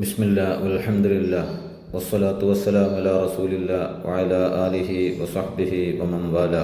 ബിസ്മില്ല അലഹമില്ല വസ്സലാത്തു വസ്സലാം അലാ റസൂലില്ല വഅല ആലിഹി വസഹ്ബിഹി വമൻ വാല.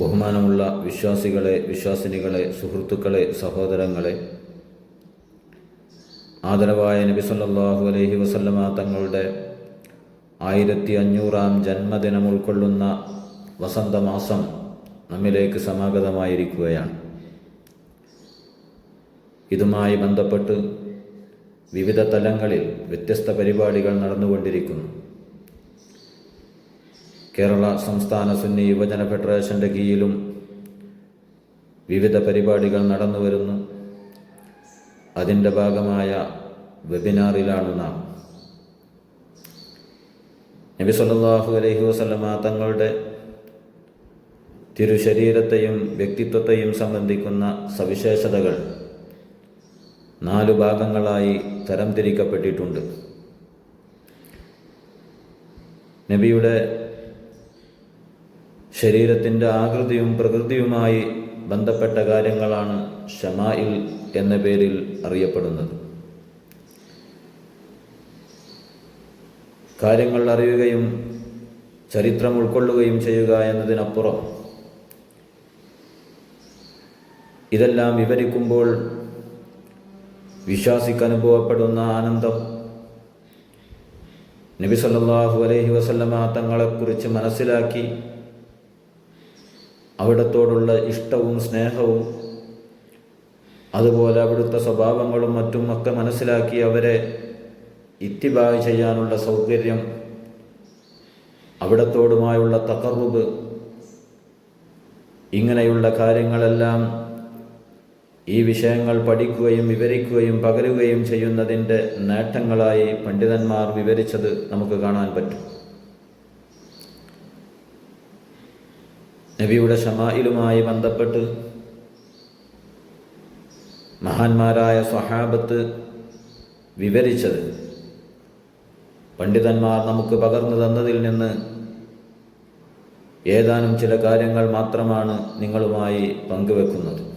ബഹുമാനമുള്ള വിശ്വാസികളെ വിശ്വാസിനികളെ സുഹൃത്തുക്കളെ സഹോദരങ്ങളെ ആദരവായ നബി സല്ലാഹു അലൈഹി വസല്ലമ തങ്ങളുടെ ആയിരത്തി അഞ്ഞൂറാം ജന്മദിനം ഉൾക്കൊള്ളുന്ന വസന്തമാസം നമ്മിലേക്ക് സമാഗതമായിരിക്കുകയാണ്. ഇതുമായി ബന്ധപ്പെട്ട് വിവിധ തലങ്ങളിൽ വ്യത്യസ്ത പരിപാടികൾ നടന്നുകൊണ്ടിരിക്കുന്നു. കേരള സംസ്ഥാന സുന്നി യുവജന ഫെഡറേഷന്റെ കീഴിലും വിവിധ പരിപാടികൾ നടന്നു വരുന്നു. അതിന്റെ ഭാഗമായ വെബിനാറിലാണ് നാം. നബി സല്ലല്ലാഹു അലൈഹി വസല്ലമ തങ്ങളുടെ തിരുശരീരത്തെയും വ്യക്തിത്വത്തെയും സംബന്ധിക്കുന്ന സവിശേഷതകൾ നാലു ഭാഗങ്ങളായി തരംതിരിക്കപ്പെട്ടിട്ടുണ്ട്. നബിയുടെ ശരീരത്തിന്റെ ആകൃതിയും പ്രകൃതിയുമായി ബന്ധപ്പെട്ട കാര്യങ്ങളാണ് ഷമായിൽ എന്ന പേരിൽ അറിയപ്പെടുന്നത്. കാര്യങ്ങൾ അറിയുകയും ചരിത്രം ഉൾക്കൊള്ളുകയും ചെയ്യുക എന്നതിനപ്പുറം ഇതെല്ലാം വിവരിക്കുമ്പോൾ വിശ്വാസിക്ക് അനുഭവപ്പെടുന്ന ആനന്ദം. നബി സല്ലാഹു അലൈഹി വസല്ലമ തങ്ങളെക്കുറിച്ച് മനസ്സിലാക്കി അവിടത്തോടുള്ള ഇഷ്ടവും സ്നേഹവും അതുപോലെ അവിടുത്തെ സ്വഭാവങ്ങളും മറ്റും ഒക്കെ മനസ്സിലാക്കി അവരെ ഇത്തിബായ് ചെയ്യാനുള്ള സൗകര്യം അവിടത്തോടുമായുള്ള തകർവ് ഇങ്ങനെയുള്ള കാര്യങ്ങളെല്ലാം ഈ വിഷയങ്ങൾ പഠിക്കുകയും വിവരിക്കുകയും പകരുകയും ചെയ്യുന്നതിന്റെ നേട്ടങ്ങളായി പണ്ഡിതന്മാർ വിവരിച്ചത് നമുക്ക് കാണാൻ പറ്റും. നബിയുടെ ഷമായിലുമായി ബന്ധപ്പെട്ട് മഹാന്മാരായ സ്വഹാബത്ത് വിവരിച്ചത് പണ്ഡിതന്മാർ നമുക്ക് പകർന്നു തന്നതിൽ നിന്ന് ഏതാനും ചില കാര്യങ്ങൾ മാത്രമാണ് നിങ്ങളുമായി പങ്കുവെക്കുന്നത്.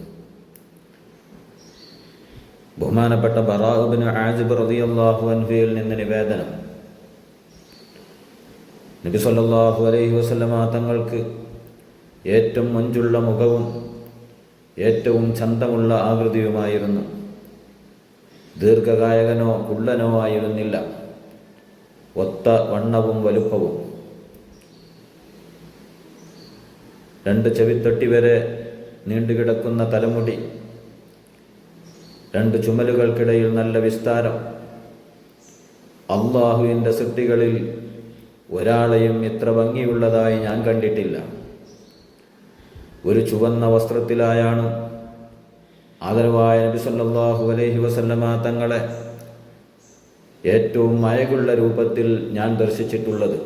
ബഹുമാനപ്പെട്ട ബറാഹുബിന് ആജിബ് റളിയല്ലാഹു അൻഹുയിൽ നിന്ന് നിവേദനം. നബി സല്ലാഹു അലൈഹി വസല്ലമ തങ്ങൾക്ക് ഏറ്റവും മഞ്ചുള്ള മുഖവും ഏറ്റവും ചന്തമുള്ള ആകൃതിയുമായിരുന്നു. ദീർഘകായകനോ കുള്ളനോ ആയിരുന്നില്ല. ഒത്ത വണ്ണവും വലുപ്പവും. രണ്ട് ചെവിത്തൊട്ടി വരെ നീണ്ടുകിടക്കുന്ന തലമുടി രണ്ട് ചുമലുകൾക്കിടയിൽ നല്ല വിസ്താരം. അള്ളാഹുവിന്റെ സൃഷ്ടികളിൽ ഒരാളെയും ഇത്ര ഭംഗിയുള്ളതായി ഞാൻ കണ്ടിട്ടില്ല. ഒരു ചുവന്ന വസ്ത്രത്തിലായാണ് ആദരവായ നബി സല്ലാഹു അലൈഹി വസല്ലമ തങ്ങളെ ഏറ്റവും മയകുള്ള രൂപത്തിൽ ഞാൻ ദർശിച്ചിട്ടുള്ളത്.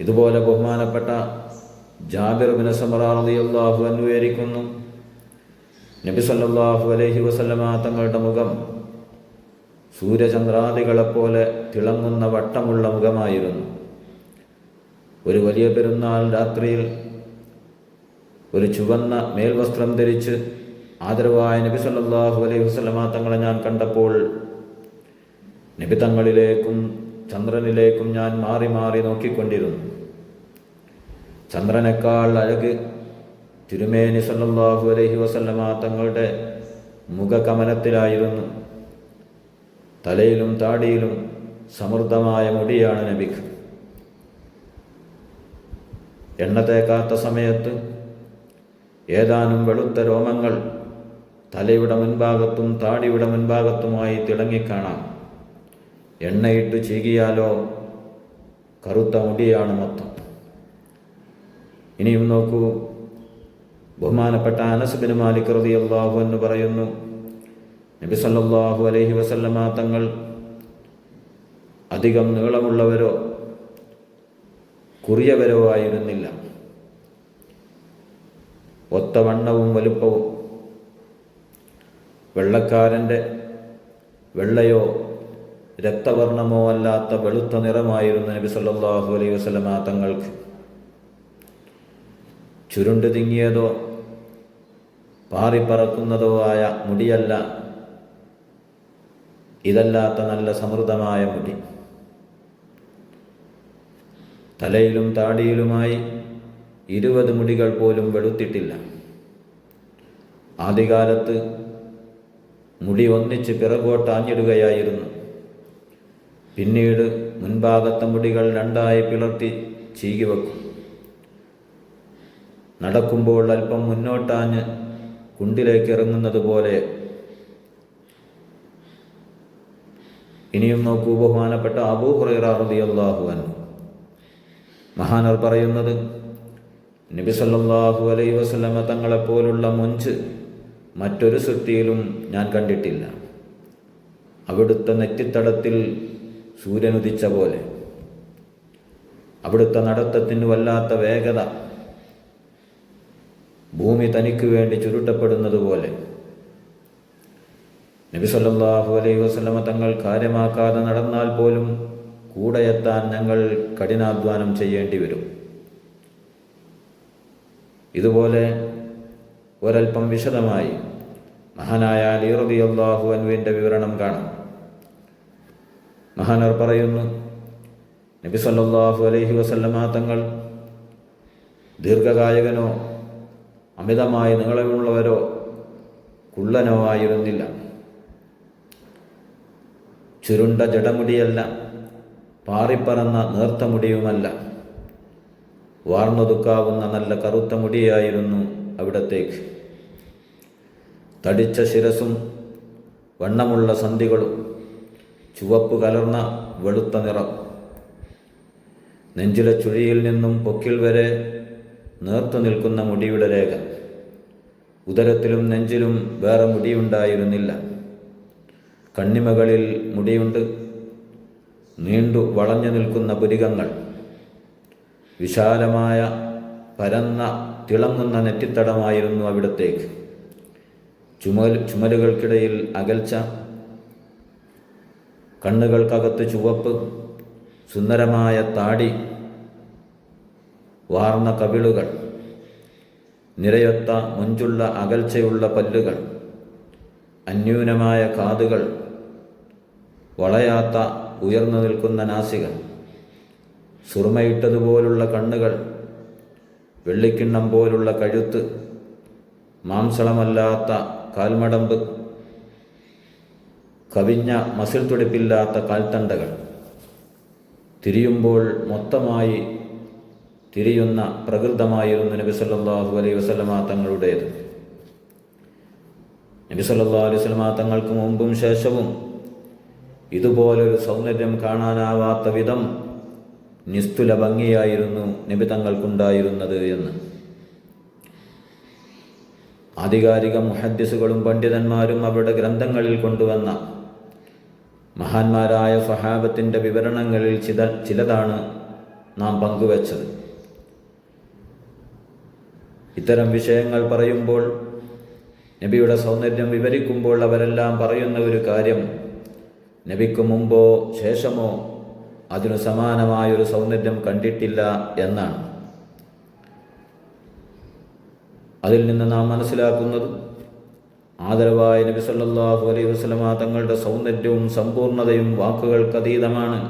ഇതുപോലെ ബഹുമാനപ്പെട്ട ജാബിർ ബിൻ സമറ റളിയല്ലാഹു അൻഹു വിവരിക്കുന്നു. നബി സല്ലല്ലാഹു അലൈഹി വസല്ലമ തങ്ങളുടെ മുഖം സൂര്യചന്ദ്രാദികളെപ്പോലെ തിളങ്ങുന്ന വട്ടമുള്ള മുഖമായിരുന്നു. ഒരു വലിയ പെരുന്നാൾ രാത്രിയിൽ ഒരു ചുവന്ന മേൽവസ്ത്രം ധരിച്ച് ആദരവായ നബി സല്ലല്ലാഹു അലൈഹി വസല്ലമ തങ്ങളെ ഞാൻ കണ്ടപ്പോൾ നബി തങ്ങളിലേക്കും ചന്ദ്രനിലേക്കും ഞാൻ മാറി മാറി നോക്കിക്കൊണ്ടിരുന്നു. ചന്ദ്രനേക്കാൾ അഴക് തിരുമേനി സല്ലാഹു അലഹി വസല്ലമ തങ്ങളുടെ മുഖകമനത്തിലായിരുന്നു തലയിലും താടിയിലും സമൃദ്ധമായ മുടിയാണ് നബിക്ക് എണ്ണ തേക്കാത്ത സമയത്ത് ഏതാനും വെളുത്ത രോമങ്ങൾ തലയുടെ മുൻഭാഗത്തും താടിയുടെ മുൻഭാഗത്തുമായി തിളങ്ങിക്കാണാം. എണ്ണയിട്ട് ചീകിയാലോ കറുത്ത മുടിയാണ് മൊത്തം. ഇനിയും നോക്കൂ ബഹുമാനപ്പെട്ട അനസ്ബിൻ മാലിക് റതി അള്ളാഹു എന്ന് പറയുന്നു നബി സല്ലാഹു അലൈഹി വസല്ലമ തങ്ങൾ അധികം നീളമുള്ളവരോ കുറിയവരോ ആയിരുന്നില്ല. ഒത്ത വണ്ണവും വലുപ്പവും വെള്ളക്കാരന്റെ വെള്ളയോ രക്തവർണമോ അല്ലാത്ത വെളുത്ത നിറമായിരുന്നു നബി സല്ലാഹു അലൈഹി വസല്ലമ തങ്ങൾക്ക്. ചുരുണ്ട് തിങ്ങിയതോ പാറിപ്പറക്കുന്നതോ ആയ മുടിയല്ല. ഇതല്ലാത്ത നല്ല സമൃദ്ധമായ മുടി. തലയിലും താടിയിലുമായി ഇരുപത് മുടികൾ പോലും വെളുത്തിട്ടില്ല. ആദ്യകാലത്ത് മുടി ഒന്നിച്ച് പിറകോട്ടാഞ്ഞിടുകയായിരുന്നു പിന്നീട് മുൻഭാഗത്തെ മുടികൾ രണ്ടായി പിളർത്തി ചീകി വെക്കും നടക്കുമ്പോൾ അല്പം മുന്നോട്ടാഞ്ഞ് കുണ്ടിലേക്ക് ഇറങ്ങുന്നത് പോലെ ഇനിയും നോക്കൂ ബഹുമാനപ്പെട്ട അബൂ ഹുറൈറ റളിയല്ലാഹു മഹാനർ പറയുന്നത് നബി സല്ലല്ലാഹു അലൈഹി വസല്ലമ തങ്ങളെപ്പോലുള്ള മുഞ്ച് മറ്റൊരു സൃഷ്ടിയിലും ഞാൻ കണ്ടിട്ടില്ല. അവിടുത്തെ നെറ്റിത്തടത്തിൽ സൂര്യനുദിച്ച പോലെ. അവിടുത്തെ നടത്തത്തിന് വല്ലാത്ത വേഗത. ഭൂമി തനിക്ക് വേണ്ടി ചുരുട്ടപ്പെടുന്നത് പോലെ. നബി സല്ലല്ലാഹു അലൈഹി വസല്ലമ തങ്ങൾ കാര്യമാക്കാതെ നടന്നാൽ പോലും കൂടെ എത്താൻ ഞങ്ങൾ കഠിനാധ്വാനം ചെയ്യേണ്ടി വരും. ഇതുപോലെ ഒരൽപ്പം വിശദമായി മഹാനായ അലിറബി അള്ളാഹു അൻവിന്റെ വിവരണം കാണാം. മഹാനർ പറയുന്നു നബി സല്ലല്ലാഹു അലൈഹി വസല്ലമ തങ്ങൾ ദീർഘകായകനോ അമിതമായി നീളമുള്ളവരോ കുള്ളനോ ആയിരുന്നില്ല ചുരുണ്ട ജടമുടിയല്ല പാറിപ്പറന്ന നേർത്ത മുടിയുമല്ല വാർന്നൊതുക്കാവുന്ന നല്ല കറുത്ത മുടിയായിരുന്നു അവിടത്തേക്ക്. തടിച്ച ശിരസും വണ്ണമുള്ള സന്ധികളും ചുവപ്പ് കലർന്ന വെളുത്ത നിറം. നെഞ്ചിലെ ചുഴിയിൽ നിന്നും പൊക്കിൽ വരെ നേർത്തു നിൽക്കുന്ന മുടിയുടെ രേഖ. ഉദരത്തിലും നെഞ്ചിലും വേറെ മുടിയുണ്ടായിരുന്നില്ല. കണ്ണിമകളിൽ മുടിയുണ്ട്. നീണ്ടു വളഞ്ഞു നിൽക്കുന്ന പുരികങ്ങൾ. വിശാലമായ പരന്ന തിളങ്ങുന്ന നെറ്റിത്തടമായിരുന്നു അവിടത്തേക്ക്. ചുമൽ ചുമലുകൾക്കിടയിൽ അകൽച്ച. കണ്ണുകൾക്കകത്ത് ചുവപ്പ്. സുന്ദരമായ താടി. വാർന്ന കവിളുകൾ. നിരയൊത്ത മുഞ്ചുള്ള അകൽച്ചയുള്ള പല്ലുകൾ അന്യൂനമായ കാതുകൾ വളയാത്ത ഉയർന്നു നിൽക്കുന്ന നാസികൾ സുറുമയിട്ടതുപോലുള്ള കണ്ണുകൾ വെള്ളിക്കിണ്ണം പോലുള്ള കഴുത്ത് മാംസളമല്ലാത്ത കാൽമടമ്പ് കവിഞ്ഞ മസിൽ തുടിപ്പില്ലാത്ത കാൽത്തണ്ടകൾ. തിരിയുമ്പോൾ മൊത്തമായി തിരിയുന്ന പ്രകൃതമായിരുന്നു നബി സല്ലാഹു അലൈഹി വസല്ലമ തങ്ങളുടേത്. നബി സല്ലാ അലൈഹി വസല്ലമ തങ്ങൾക്ക് മുമ്പും ശേഷവും ഇതുപോലൊരു സൗന്ദര്യം കാണാനാവാത്ത വിധം നിസ്തുല ഭംഗിയായിരുന്നു നബി തങ്ങൾക്കുണ്ടായിരുന്നത് എന്ന്. ആധികാരിക മുഹദ്ദിസുകളും പണ്ഡിതന്മാരും അവരുടെ ഗ്രന്ഥങ്ങളിൽ കൊണ്ടുവന്ന മഹാന്മാരായ സ്വഹാബത്തിന്റെ വിവരണങ്ങളിൽ ചില ചിലതാണ് നാം പങ്കുവച്ചത്. ഇത്തരം വിഷയങ്ങൾ പറയുമ്പോൾ നബിയുടെ സൗന്ദര്യം വിവരിക്കുമ്പോൾ അവരെല്ലാം പറയുന്ന ഒരു കാര്യം നബിക്ക് മുമ്പോ ശേഷമോ അതിനു സമാനമായൊരു സൗന്ദര്യം കണ്ടിട്ടില്ല എന്നാണ്. അതിൽ നിന്ന് നാം മനസ്സിലാക്കുന്നത് ആദരവായ നബി സല്ലാഹു അലൈഹി വസ്ലമ തങ്ങളുടെ സൗന്ദര്യവും സമ്പൂർണതയും വാക്കുകൾക്കതീതമാണ്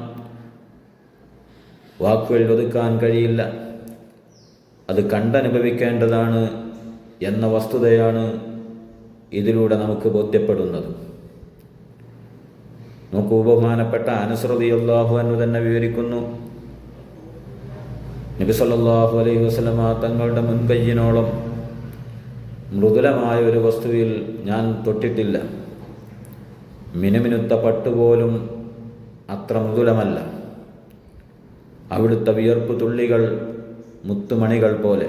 വാക്കുകളിൽ ഒതുക്കാൻ കഴിയില്ല. അത് കണ്ടനുഭവിക്കേണ്ടതാണ് എന്ന വസ്തുതയാണ് ഇതിലൂടെ നമുക്ക് ബോധ്യപ്പെടുന്നത്. നോക്കൂ ബഹുമാനപ്പെട്ട അനുസൃതി അള്ളാഹു എന്ന് തന്നെ വിവരിക്കുന്നു നബി സല്ലല്ലാഹു അലൈഹി വസല്ലമ തങ്ങളുടെ മുൻകയ്യിനോളം മൃദുലമായ ഒരു വസ്തുവിൽ ഞാൻ തൊട്ടിട്ടില്ല. മിനുമിനുത്ത പട്ടുപോലും അത്ര മൃദുലമല്ല. അവിടുത്തെ വിയർപ്പ് തുള്ളികൾ മുത്തുമണികൾ പോലെ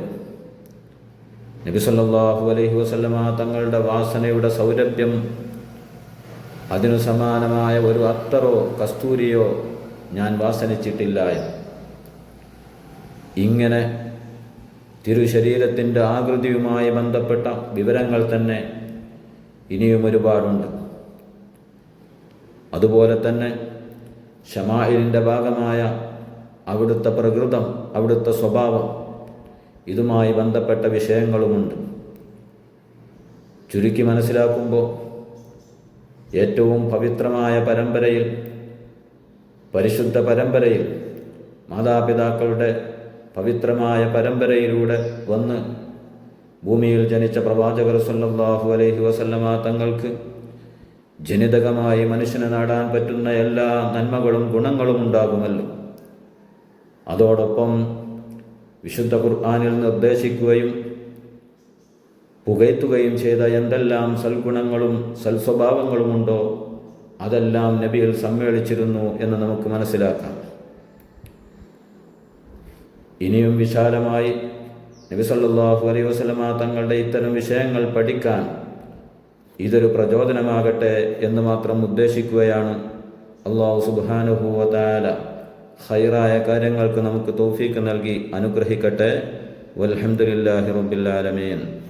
നബി സല്ലല്ലാഹു അലൈഹി വസല്ലമ തങ്ങളുടെ വാസനയുടെ സൗരഭ്യം അതിനു സമാനമായ ഒരു അത്തറോ കസ്തൂരിയോ ഞാൻ വാസനിച്ചിട്ടില്ല ഇങ്ങനെ തിരുശരീരത്തിന്റെ ആകൃതിയുമായി ബന്ധപ്പെട്ട വിവരങ്ങൾ തന്നെ ഇനിയും ഒരുപാടുണ്ട്. അതുപോലെ തന്നെ ഷമായിലിന്റെ ഭാഗമായ അവിടുത്തെ പ്രകൃതം അവിടുത്തെ സ്വഭാവം ഇതുമായി ബന്ധപ്പെട്ട വിഷയങ്ങളുമുണ്ട്. ചുരുക്കി മനസ്സിലാക്കുമ്പോൾ ഏറ്റവും പവിത്രമായ പരമ്പരയിൽ പരിശുദ്ധ പരമ്പരയിൽ മാതാപിതാക്കളുടെ പവിത്രമായ പരമ്പരയിലൂടെ വന്ന് ഭൂമിയിൽ ജനിച്ച പ്രവാചകർ സല്ലല്ലാഹു അലൈഹി വസല്ലമ തങ്ങൾക്ക് ജനിതകമായി മനുഷ്യനെ നാടാൻ പറ്റുന്ന എല്ലാ നന്മകളും ഗുണങ്ങളും ഉണ്ടാകുമല്ലോ. അതോടൊപ്പം വിശുദ്ധ ഖുർആാനിൽ നിർദ്ദേശിക്കുകയും പുകയ്ത്തുകയും ചെയ്ത എന്തെല്ലാം സൽഗുണങ്ങളും സൽസ്വഭാവങ്ങളുമുണ്ടോ അതെല്ലാം നബിയിൽ സമ്മേളിച്ചിരുന്നു എന്ന് നമുക്ക് മനസ്സിലാക്കാം. ഇനിയും വിശാലമായി നബി സല്ലാഹു അലൈ വസ്ലമ തങ്ങളുടെ ഇത്തരം വിഷയങ്ങൾ പഠിക്കാൻ ഇതൊരു പ്രചോദനമാകട്ടെ എന്ന് മാത്രം ഉദ്ദേശിക്കുകയാണ് അള്ളാഹു സുബാനുഭൂവതാല ഹൈറായ കാര്യങ്ങൾക്ക് നമുക്ക് തോഫീക്ക് നൽകി അനുഗ്രഹിക്കട്ടെ. വൽഹംദുലില്ലാഹി റബ്ബിൽ ആലമീൻ.